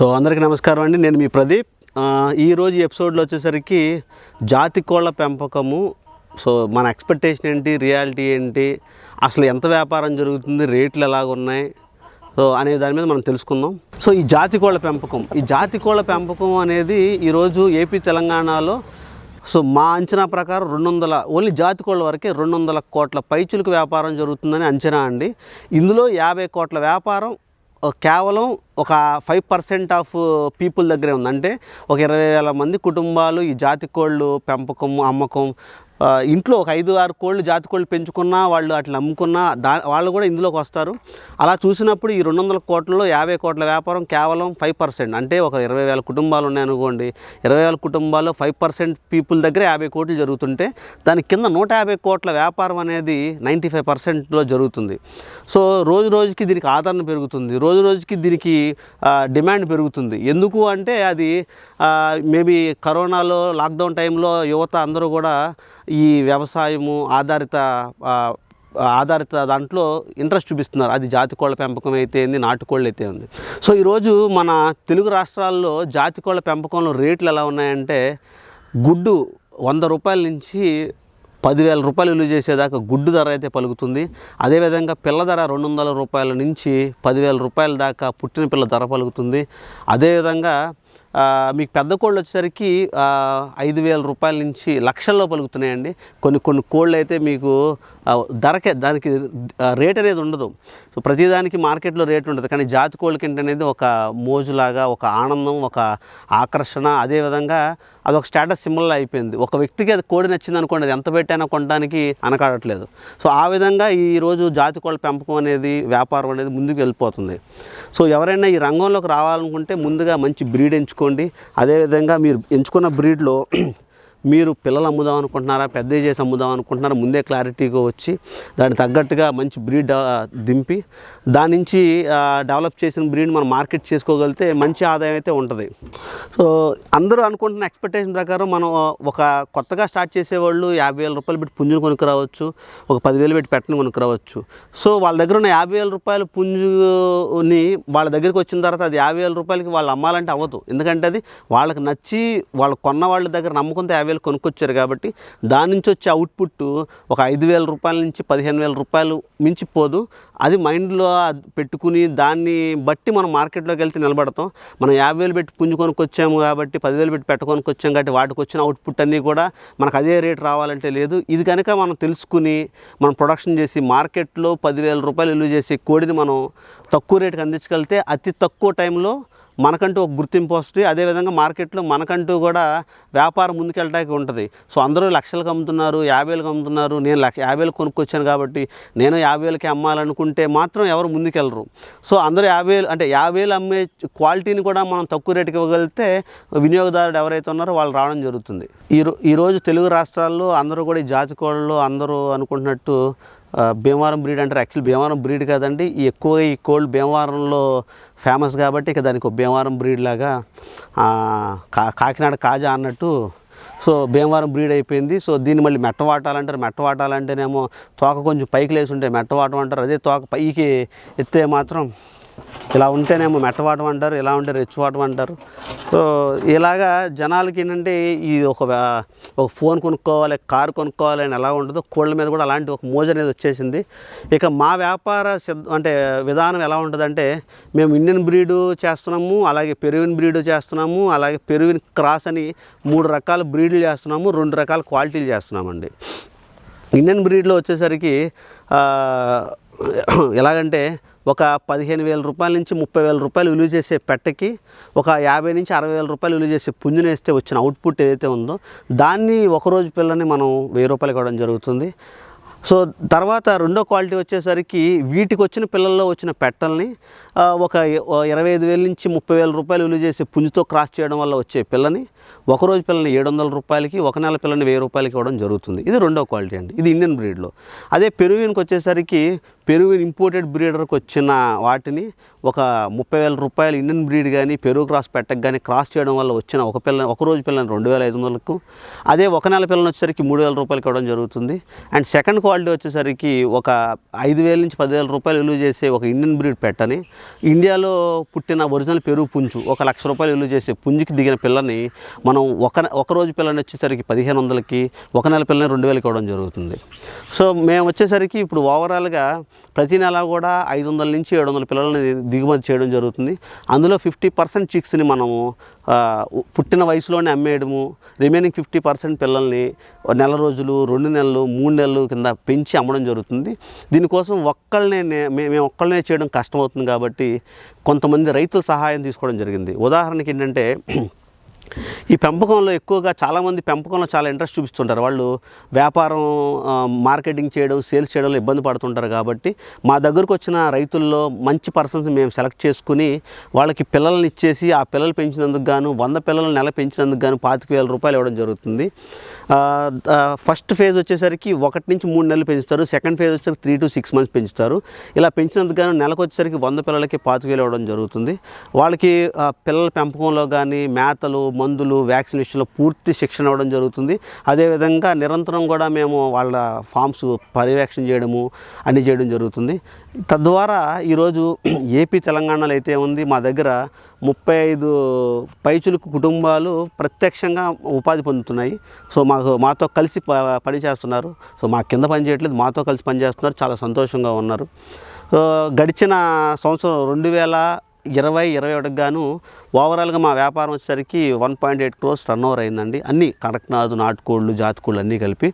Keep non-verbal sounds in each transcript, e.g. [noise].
So అందరికీ నమస్కారం అండి. నేను మీ ప్రదీప్. ఈరోజు ఎపిసోడ్లో వచ్చేసరికి జాతి కోళ్ళ పెంపకము సో మన ఎక్స్పెక్టేషన్ ఏంటి రియాలిటీ ఏంటి అసలు ఎంత వ్యాపారం జరుగుతుంది రేట్లు ఎలాగ ఉన్నాయి సో అనే దాని మీద మనం తెలుసుకుందాం. సో ఈ జాతి కోళ్ళ పెంపకం ఈ జాతి కోళ్ళ పెంపకం అనేది ఈరోజు ఏపీ తెలంగాణలో సో మా అంచనా ప్రకారం రెండు వందల ఓన్లీ జాతి కోళ్ళ వరకే రెండు వందల కోట్ల పైచులకు వ్యాపారం జరుగుతుందని అంచనా అండి. ఇందులో యాభై కోట్ల వ్యాపారం కేవలం ఒక ఫైవ్ పర్సెంట్ ఆఫ్ పీపుల్ దగ్గరే ఉంది. అంటే ఒక ఇరవై వేల మంది కుటుంబాలు ఈ జాతి కోళ్ళు పెంపకం అమ్మకం ఇంట్లో ఒక ఐదు ఆరు కోళ్ళు జాతి కోళ్ళు పెంచుకున్నా వాళ్ళు అట్లా అమ్ముకున్నా దా వాళ్ళు కూడా ఇందులోకి వస్తారు. అలా చూసినప్పుడు ఈ రెండు వందల కోట్లలో యాభై కోట్ల వ్యాపారం కేవలం ఫైవ్ పర్సెంట్ అంటే ఒక ఇరవై వేల కుటుంబాలు ఉన్నాయనుకోండి ఇరవై వేల కుటుంబాల్లో ఫైవ్ పర్సెంట్ పీపుల్ దగ్గర యాభై కోట్లు జరుగుతుంటే దాని కింద నూట యాభై కోట్ల వ్యాపారం అనేది నైంటీ ఫైవ్ పర్సెంట్లో జరుగుతుంది. సో రోజు రోజుకి దీనికి ఆదరణ పెరుగుతుంది. రోజు రోజుకి దీనికి డిమాండ్ పెరుగుతుంది. ఎందుకు అంటే అది మేబీ కరోనాలో లాక్డౌన్ టైంలో యువత అందరూ కూడా ఈ వ్యవసాయము ఆధారిత ఆధారిత దాంట్లో ఇంట్రెస్ట్ చూపిస్తున్నారు. అది జాతి కోళ్ళ పెంపకం అయితే ఏంది నాటుకోళ్ళు అయితే ఉంది సో ఈరోజు మన తెలుగు రాష్ట్రాల్లో జాతి కోళ్ళ పెంపకంలో రేట్లు ఎలా ఉన్నాయంటే గుడ్డు వంద రూపాయల నుంచి పదివేల రూపాయలు విలువ చేసేదాకా గుడ్డు ధర అయితే పలుకుతుంది. అదేవిధంగా పిల్ల ధర రెండు వందల రూపాయల నుంచి పదివేల రూపాయల దాకా పుట్టిన పిల్ల ధర పలుకుతుంది. అదేవిధంగా మీకు పెద్ద కోళ్ళు వచ్చేసరికి ఐదు వేల రూపాయల నుంచి లక్షల్లో పలుకుతున్నాయండి. కొన్ని కొన్ని కోళ్ళు అయితే మీకు ధరకే దానికి రేట్ అనేది ఉండదు. సో ప్రతిదానికి మార్కెట్లో రేట్ ఉండదు. కానీ జాతి కోళ్ళకి ఏంటనేది ఒక మోజులాగా ఒక ఆనందం ఒక ఆకర్షణ అదేవిధంగా అదొక స్టేటస్ సింబల్ అయిపోయింది. ఒక వ్యక్తికి అది కోడి నచ్చింది అనుకోండి అది ఎంత పెట్టైనా కొనడానికి అనకాడట్లేదు. సో ఆ విధంగా ఈరోజు జాతి కోళ్ళ పెంపకం అనేది వ్యాపారం అనేది ముందుకు వెళ్ళిపోతుంది. సో ఎవరైనా ఈ రంగంలోకి రావాలనుకుంటే ముందుగా మంచి బ్రీడ్ ఎంచుకోండి. అదేవిధంగా మీరు ఎంచుకున్న బ్రీడ్లో మీరు పిల్లలు అమ్ముదాం అనుకుంటున్నారా పెద్ద చేసి అమ్ముదాం అనుకుంటున్నారా ముందే క్లారిటీగా వచ్చి దానికి తగ్గట్టుగా మంచి బ్రీడ్ దింపి దాని నుంచి డెవలప్ చేసిన బ్రీడ్ మనం మార్కెట్ చేసుకోగలిగితే మంచి ఆదాయం అయితే ఉంటుంది. సో అందరూ అనుకుంటున్న ఎక్స్పెక్టేషన్ ప్రకారం మనం ఒక కొత్తగా స్టార్ట్ చేసేవాళ్ళు యాభై వేల రూపాయలు పెట్టి పుంజుని కొనుక్కురావచ్చు ఒక పదివేలు పెట్టి పెట్టను కొనుక్కురావచ్చు. సో వాళ్ళ దగ్గర ఉన్న యాభై వేల రూపాయలు పుంజుని వాళ్ళ దగ్గరికి వచ్చిన తర్వాత అది యాభై వేల రూపాయలకి వాళ్ళు అమ్మాలంటే అవ్వదు. ఎందుకంటే అది వాళ్ళకి నచ్చి వాళ్ళు కొన్న వాళ్ళ దగ్గర నమ్మకంతో యాభై వేలు కొనుక్కొచ్చారు కాబట్టి దాని నుంచి వచ్చే అవుట్పుట్ ఒక ఐదు వేల రూపాయల నుంచి పదిహేను వేల రూపాయలు మించిపోదు. అది మైండ్లో పెట్టుకుని దాన్ని బట్టి మనం మార్కెట్లోకి వెళ్తే నిలబడతాం. మనం యాభై వేలు పెట్టి పుంజు కొనుక్కొచ్చాము కాబట్టి పదివేలు పెట్టి పెట్టుకొని వచ్చాము కాబట్టి వాటికి వచ్చిన అవుట్పుట్ అన్నీ కూడా మనకు అదే రేట్ రావాలంటే లేదు. ఇది కనుక మనం తెలుసుకుని మనం ప్రొడక్షన్ చేసి మార్కెట్లో పదివేల రూపాయలు విలువ చేసి కోడిని మనం తక్కువ రేటుకి అందించగలిగితే అతి తక్కువ టైంలో మనకంటూ ఒక గుర్తింపు వస్తుంది. అదేవిధంగా మార్కెట్లో మనకంటూ కూడా వ్యాపారం ముందుకెళ్ళడానికి ఉంటుంది. సో అందరూ లక్షలకు అమ్ముతున్నారు యాభై వేలకు అమ్ముతున్నారు నేను లక్ష యాభై కొనుక్కొచ్చాను కాబట్టి నేను యాభై వేలకి అమ్మాలనుకుంటే మాత్రం ఎవరు ముందుకెళ్ళరు. సో అందరూ యాభై వేలు అంటే యాభై వేలు అమ్మే క్వాలిటీని కూడా మనం తక్కువ రేటుకి ఇవ్వగలిగితే వినియోగదారుడు ఎవరైతే ఉన్నారో వాళ్ళు రావడం జరుగుతుంది. ఈ ఈరోజు తెలుగు రాష్ట్రాల్లో అందరూ కూడా ఈ జాతి కోళ్ళు అందరూ అనుకుంటున్నట్టు భీమవరం బ్రీడ్ అంటారు. యాక్చువల్ భీమవరం బ్రీడ్ కాదండి. ఎక్కువ ఎక్కువగా ఈ కోల్డ్ భీమవరంలో ఫేమస్ కాబట్టి ఇక దానికి ఒక భీమవరం బ్రీడ్ లాగా కా కాకినాడ కాజా అన్నట్టు. సో భీమవరం బ్రీడ్ అయిపోయింది. సో దీన్ని మళ్ళీ మెట్టవాటాలంటారు మెట్టవాటాలంటేనేమో తోక కొంచెం పైకి లేచి ఉంటే మెట్టవాటం అంటారు. అదే తోక పైకి ఎత్తే మాత్రం ఇలా ఉంటేనేమో మెట్టవాటం అంటారు ఇలా ఉంటే రెచ్చివాటం అంటారు. సో ఇలాగా జనాలకి ఏంటంటే ఈ ఒక ఒక ఫోన్ కొనుక్కోవాలి కారు కొనుక్కోవాలి అని ఎలా ఉంటుందో కోళ్ళ మీద కూడా అలాంటి ఒక మోజ అనేది వచ్చేసింది. ఇక మా వ్యాపార అంటే విధానం ఎలా ఉంటుందంటే మేము ఇండియన్ బ్రీడు చేస్తున్నాము అలాగే పెరువిన్ బ్రీడు చేస్తున్నాము అలాగే పెరువిన్ క్రాస్ అని మూడు రకాల బ్రీడ్లు చేస్తున్నాము రెండు రకాల క్వాలిటీలు చేస్తున్నామండి. ఇండియన్ బ్రీడ్లో వచ్చేసరికి ఎలాగంటే ఒక పదిహేను వేల రూపాయల నుంచి ముప్పై వేల రూపాయలు విలువ చేసే పెట్టకి ఒక యాభై నుంచి అరవై వేల రూపాయలు విలువ చేసే పుంజునేస్తే వచ్చిన అవుట్పుట్ ఏదైతే ఉందో దాన్ని ఒకరోజు పిల్లని మనం వెయ్యి రూపాయలు ఇవ్వడం జరుగుతుంది. సో తర్వాత రెండో క్వాలిటీ వచ్చేసరికి వీటికి వచ్చిన పిల్లల్లో వచ్చిన పెట్టల్ని ఒక ఇరవై ఐదు వేల నుంచి ముప్పై వేల రూపాయలు విలువ చేసే పుంజుతో క్రాస్ చేయడం వల్ల వచ్చే పిల్లని ఒకరోజు పిల్లని ఏడు వందల రూపాయలకి ఒక నెల పిల్లని వెయ్యి రూపాయలకి ఇవ్వడం జరుగుతుంది. ఇది రెండో క్వాలిటీ అండి. ఇది ఇండియన్ బ్రీడ్లో. అదే పెరువిన్కి వచ్చేసరికి పెరువిన్ ఇంపోర్టెడ్ బ్రీడర్కి వచ్చిన వాటిని ఒక ముప్పై వేల రూపాయలు ఇండియన్ బ్రీడ్ కానీ పెరుగు క్రాస్ పెట్టకు కానీ క్రాస్ చేయడం వల్ల వచ్చిన ఒక పిల్ల ఒక రోజు పిల్లని రెండు వేల ఐదు వందలకు అదే ఒక నెల పిల్లని వచ్చేసరికి మూడు వేల రూపాయలకి ఇవ్వడం జరుగుతుంది. అండ్ సెకండ్ క్వాలిటీ వచ్చేసరికి ఒక ఐదు వేల నుంచి పదివేల రూపాయలు విలువ చేసే ఒక ఇండియన్ బ్రీడ్ పెట్టని ఇండియాలో పుట్టిన ఒరిజినల్ పెరుగు పుంజు ఒక లక్ష రూపాయలు విలువ చేసే పుంజుకి దిగిన పిల్లని మనం ఒక ఒక రోజు పిల్లని వచ్చేసరికి పదిహేను వందలకి ఒక నెల పిల్లని రెండు వేలకి ఇవ్వడం జరుగుతుంది. సో మేము వచ్చేసరికి ఇప్పుడు ఓవరాల్గా ప్రతి నెల కూడా ఐదు వందల నుంచి ఏడు వందల పిల్లలని దిగుమతి చేయడం జరుగుతుంది. అందులో ఫిఫ్టీ పర్సెంట్ చిక్స్ని మనము పుట్టిన వయసులోనే అమ్మేయడము రిమైనింగ్ ఫిఫ్టీ పర్సెంట్ పిల్లల్ని నెల రోజులు రెండు నెలలు మూడు నెలలు కింద పెంచి అమ్మడం జరుగుతుంది. దీనికోసం ఒక్కళ్ళనే మే- మేము ఒక్కళ్ళనే చేయడం కష్టమవుతుంది కాబట్టి కొంతమంది రైతుల సహాయం తీసుకోవడం జరిగింది. ఉదాహరణకి ఏంటంటే ఈ పెంపకంలో ఎక్కువగా చాలామంది పెంపకంలో చాలా ఇంట్రెస్ట్ చూపిస్తుంటారు. వాళ్ళు వ్యాపారం మార్కెటింగ్ చేయడం సేల్స్ చేయడంలో ఇబ్బంది పడుతుంటారు కాబట్టి మా దగ్గరకు వచ్చిన రైతుల్లో మంచి పర్సన్స్ మేము సెలెక్ట్ చేసుకుని వాళ్ళకి పిల్లల్ని ఇచ్చేసి ఆ పిల్లలు పెంచినందుకు గాను వంద పిల్లలు నెల పెంచినందుకు గాను పాతిక వేల రూపాయలు ఇవ్వడం జరుగుతుంది. ఫస్ట్ ఫేజ్ వచ్చేసరికి ఒకటి నుంచి మూడు నెలలు పెంచుతారు. సెకండ్ ఫేజ్ వచ్చేసరికి త్రీ టు సిక్స్ మంత్స్ పెంచుతారు. ఇలా పెంచినందుకు గాను నెలకు వచ్చేసరికి వంద పిల్లలకి పాతిక వేలు ఇవ్వడం జరుగుతుంది. వాళ్ళకి పిల్లల పెంపకంలో కానీ మేతలు మందులు వ్యాక్సినేషన్లో పూర్తి శిక్షణ ఇవ్వడం జరుగుతుంది. అదేవిధంగా నిరంతరం కూడా మేము వాళ్ళ ఫామ్స్ పర్యవేక్షణ చేయడము అన్ని చేయడం జరుగుతుంది. తద్వారా ఈరోజు [clears throat] ఏపీ తెలంగాణలో అయితే ఉంది మా దగ్గర ముప్పై ఐదు పైచులకు కుటుంబాలు ప్రత్యక్షంగా ఉపాధి పొందుతున్నాయి. సో మాకు మాతో కలిసి ప- పని చేస్తున్నారు సో మా కింద పని చేయట్లేదు మాతో కలిసి పనిచేస్తున్నారు చాలా సంతోషంగా ఉన్నారు. గడిచిన సంవత్సరం రెండు వేల ఇరవై ఇరవై ఒకటికి గాను ఓవరాల్గా మా వ్యాపారం వచ్చేసరికి one point eight crores turn over అయిందండి. అన్ని కడక్నాథ్ నాటుకోళ్ళు జాతికోళ్ళు అన్నీ కలిపి.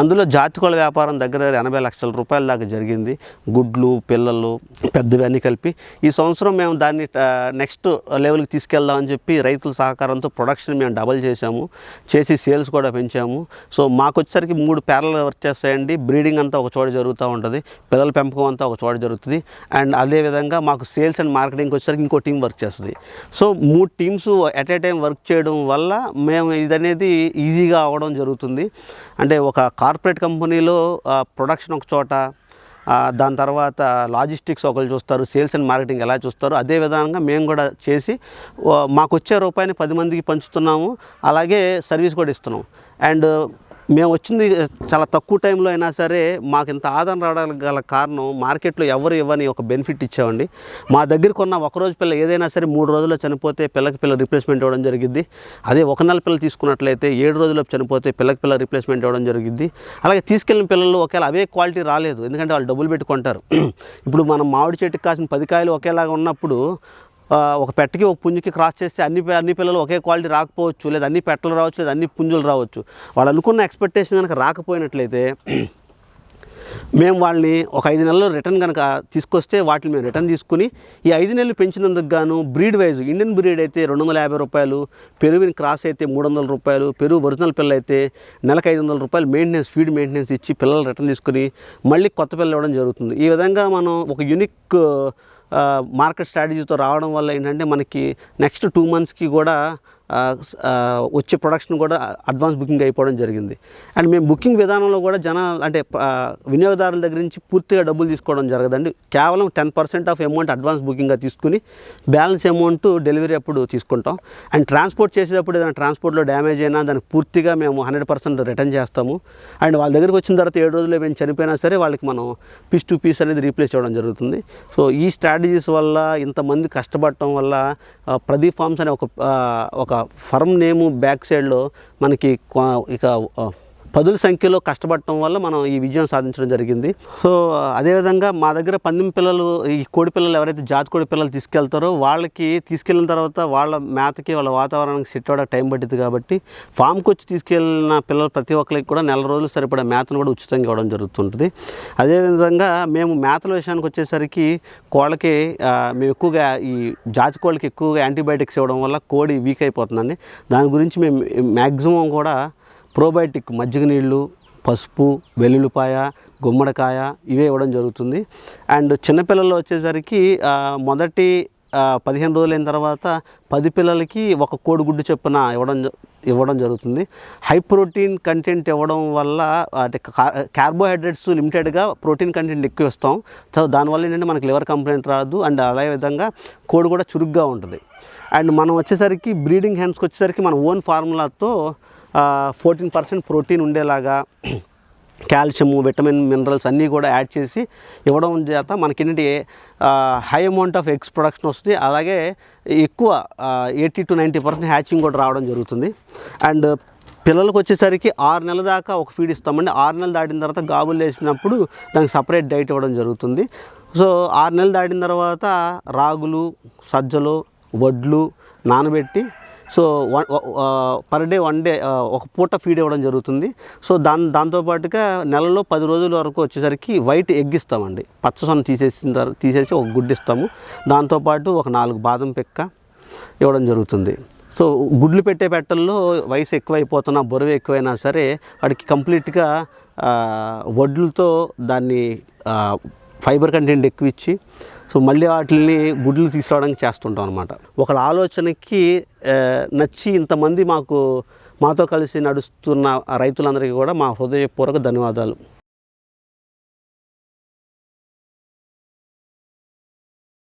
అందులో జాతికోళ్ళ వ్యాపారం దగ్గర దగ్గర ఎనభై లక్షల రూపాయల దాకా జరిగింది. గుడ్లు పిల్లలు పెద్దవి అన్నీ కలిపి. ఈ సంవత్సరం మేము దాన్ని నెక్స్ట్ లెవెల్కి తీసుకెళ్దామని చెప్పి రైతుల సహకారంతో ప్రొడక్షన్ మేము డబల్ చేసాము చేసి సేల్స్ కూడా పెంచాము. సో మాకు వచ్చేసరికి మూడు పేర్లు వర్క్ చేస్తాయండి. బ్రీడింగ్ అంతా ఒక చోట జరుగుతూ ఉంటుంది. పిల్లల పెంపకం అంతా ఒక చోట జరుగుతుంది. అండ్ అదేవిధంగా మాకు సేల్స్ అండ్ మార్కెటింగ్ వచ్చేసరికి ఇంకో టీం వర్క్ చేస్తుంది. సో మూడు teams at a time work చేయడం వల్ల మేము ఇదనేది ఈజీగా అవ్వడం జరుగుతుంది. అంటే ఒక కార్పొరేట్ కంపెనీలో ప్రొడక్షన్ ఒక చోట దాని తర్వాత లాజిస్టిక్స్ ఒకరు చూస్తారు సేల్స్ అండ్ మార్కెటింగ్ ఎలా చూస్తారు అదే విధంగా మేము కూడా చేసి మాకు వచ్చే రూపాయిని పది మందికి పంచుతున్నాము అలాగే సర్వీస్ కూడా ఇస్తున్నాం. అండ్ మేము వచ్చింది చాలా తక్కువ టైంలో అయినా సరే మాకు ఇంత ఆదాయం రావడానికి గల కారణం మార్కెట్లో ఎవరు ఇవ్వని ఒక బెనిఫిట్ ఇచ్చామండి మా దగ్గర కొన్న ఒక రోజు పిల్ల ఏదైనా సరే మూడు రోజుల్లో చనిపోతే పిల్లకి పిల్ల రిప్లేస్మెంట్ ఇవ్వడం జరిగింది అదే ఒక నెల పిల్ల తీసుకున్నట్లయితే ఏడు రోజుల్లో చనిపోతే పిల్లకి పిల్ల రిప్లేస్మెంట్ ఇవ్వడం జరిగింది అలాగే తీసుకెళ్ళిన పిల్లలు ఒకవేళ అవే క్వాలిటీ రాలేదు. ఎందుకంటే వాళ్ళు డబ్బులు పెట్టుకుంటారు. [clears throat] ఇప్పుడు మనం మామిడి చెట్టుకి కాసిన పది కాయలు ఒకేలాగా ఉన్నప్పుడు ఒక పెట్టకి ఒక పుంజుకి క్రాస్ చేస్తే అన్ని అన్ని పిల్లలు ఒకే క్వాలిటీ రాకపోవచ్చు లేదా అన్ని పెట్టలు రావచ్చు లేదా అన్ని పుంజులు రావచ్చు. వాళ్ళు అనుకున్న ఎక్స్పెక్టేషన్ కనుక రాకపోయినట్లయితే మేము వాళ్ళని ఒక ఐదు నెలలు రిటర్న్ కనుక తీసుకొస్తే వాటిని మేము రిటర్న్ తీసుకుని ఈ ఐదు నెలలు పెంచినందుకు గాను బ్రీడ్ వైజ్ ఇండియన్ బ్రీడ్ అయితే రెండు వందల యాభై రూపాయలు పెరుగుని క్రాస్ అయితే మూడు వందల రూపాయలు పెరుగు ఒరిజినల్ పిల్ల అయితే నెలకు ఐదు వందల రూపాయలు మెయింటెనెన్స్ ఫీడ్ మెయింటెనెన్స్ ఇచ్చి పిల్లలు రిటర్న్ తీసుకుని మళ్ళీ కొత్త పిల్లలు ఇవ్వడం జరుగుతుంది. ఈ విధంగా మనం ఒక యూనిక్ మార్కెట్ స్ట్రాటజీతో రావడం వల్ల ఏంటంటే మనకి నెక్స్ట్ టూ మంత్స్కి కూడా వచ్చే ప్రొడక్షన్ కూడా అడ్వాన్స్ బుకింగ్ అయిపోవడం జరిగింది. అండ్ మేము బుకింగ్ విధానంలో కూడా జనాలు అంటే వినియోగదారుల దగ్గర నుంచి పూర్తిగా డబ్బులు తీసుకోవడం జరగదండి. కేవలం ten percent of amount advance బుకింగ్గా తీసుకుని బ్యాలెన్స్ అమౌంట్ డెలివరీ అప్పుడు తీసుకుంటాం. అండ్ ట్రాన్స్పోర్ట్ చేసేటప్పుడు ఏదైనా ట్రాన్స్పోర్ట్లో డ్యామేజ్ అయినా దానికి పూర్తిగా మేము హండ్రెడ్ పర్సెంట్ రిటర్న్ చేస్తాము. అండ్ వాళ్ళ దగ్గరికి వచ్చిన తర్వాత ఏడు రోజులు మేము చనిపోయినా సరే వాళ్ళకి మనం పీస్ టు పీస్ అనేది రీప్లేస్ చేయడం జరుగుతుంది. సో ఈ స్ట్రాటజీస్ వల్ల ఇంతమంది కష్టపడటం వల్ల ప్రదీప్ ఫార్మ్స్ అనే ఒక ఒక ఫర్మ్ నేము బ్యాక్ సైడ్లో మనకి ఇక పదుల సంఖ్యలో కష్టపడటం వల్ల మనం ఈ విజయం సాధించడం జరిగింది. సో అదేవిధంగా మా దగ్గర పందెం పిల్లలు ఈ కోడి పిల్లలు ఎవరైతే జాతి కోడి పిల్లలు తీసుకెళ్తారో వాళ్ళకి తీసుకెళ్ళిన తర్వాత వాళ్ళ మేతకి వాళ్ళ వాతావరణానికి సెట్ అవ్వడం టైం పట్టింది కాబట్టి ఫామ్కి వచ్చి తీసుకెళ్ళిన పిల్లలు ప్రతి ఒక్కరికి కూడా నెల రోజులు సరిపడా మేతను కూడా ఉచితంగా ఇవ్వడం జరుగుతుంటుంది. అదేవిధంగా మేము మేతల విషయానికి వచ్చేసరికి కోళ్ళకి మేము ఎక్కువగా ఈ జాతి కోళ్ళకి ఎక్కువగా యాంటీబయాటిక్స్ ఇవ్వడం వల్ల కోడి వీక్ అయిపోతుందండి. దాని గురించి మేము మ్యాక్సిమం కూడా ప్రోబయోటిక్ మజ్జిగ నీళ్ళు పసుపు వెల్లుల్లిపాయ గుమ్మడికాయ ఇవే ఇవ్వడం జరుగుతుంది. అండ్ చిన్నపిల్లలు వచ్చేసరికి మొదటి పదిహేను రోజులైన తర్వాత పది పిల్లలకి ఒక కోడిగుడ్డు చొప్పున ఇవ్వడం ఇవ్వడం జరుగుతుంది. హై ప్రోటీన్ కంటెంట్ ఇవ్వడం వల్ల అంటే కార్బోహైడ్రేట్స్ లిమిటెడ్గా ప్రోటీన్ కంటెంట్ ఎక్కువ ఇస్తాం. సో దానివల్ల ఏంటంటే మనకి లివర్ కంప్లైంట్ రాదు. అండ్ అదే విధంగా కోడి కూడా చురుగ్గా ఉంటుంది. అండ్ మనం వచ్చేసరికి బ్రీడింగ్ హ్యాండ్స్కి వచ్చేసరికి మన ఓన్ ఫార్ములాతో ఫోర్టీన్ పర్సెంట్ ప్రోటీన్ ఉండేలాగా కాల్షియము విటమిన్ మినరల్స్ అన్నీ కూడా యాడ్ చేసి ఇవ్వడం చేత మనకి high amount of eggs production వస్తుంది. అలాగే ఎక్కువ eighty to ninety percent hatching కూడా రావడం జరుగుతుంది. అండ్ పిల్లలకు వచ్చేసరికి ఆరు నెలల దాకా ఒక ఫీడ్ ఇస్తామండి. ఆరు నెలలు దాటిన తర్వాత గాబులు వేసినప్పుడు దానికి సపరేట్ డైట్ ఇవ్వడం జరుగుతుంది. సో ఆరు నెలలు దాటిన తర్వాత రాగులు సజ్జలు వడ్లు నానబెట్టి so one per day one day ఒక పూట ఫీడ్ ఇవ్వడం జరుగుతుంది. సో దాని దాంతోపాటుగా నెలలో పది రోజుల వరకు వచ్చేసరికి వైట్ ఎగ్ ఇస్తామండి. పచ్చసొన తీసేసిన తర్వాత తీసేసి ఒక గుడ్డు ఇస్తాము. దాంతోపాటు ఒక నాలుగు బాదం పిక్క ఇవ్వడం జరుగుతుంది. సో గుడ్లు పెట్టే పెట్టల్లో వయసు ఎక్కువైపోతున్నా బరువు ఎక్కువైనా సరే వాడికి కంప్లీట్గా వడ్లతో దాన్ని ఫైబర్ కంటెంట్ ఎక్కువ ఇచ్చి సో మళ్ళీ వాటిని గుడ్లు తీసుకురావడానికి చేస్తుంటాం అనమాట ఒకళ్ళ ఆలోచనకి నచ్చి ఇంతమంది మాకు మాతో కలిసి నడుస్తున్న రైతులందరికీ కూడా మా హృదయపూర్వక ధన్యవాదాలు.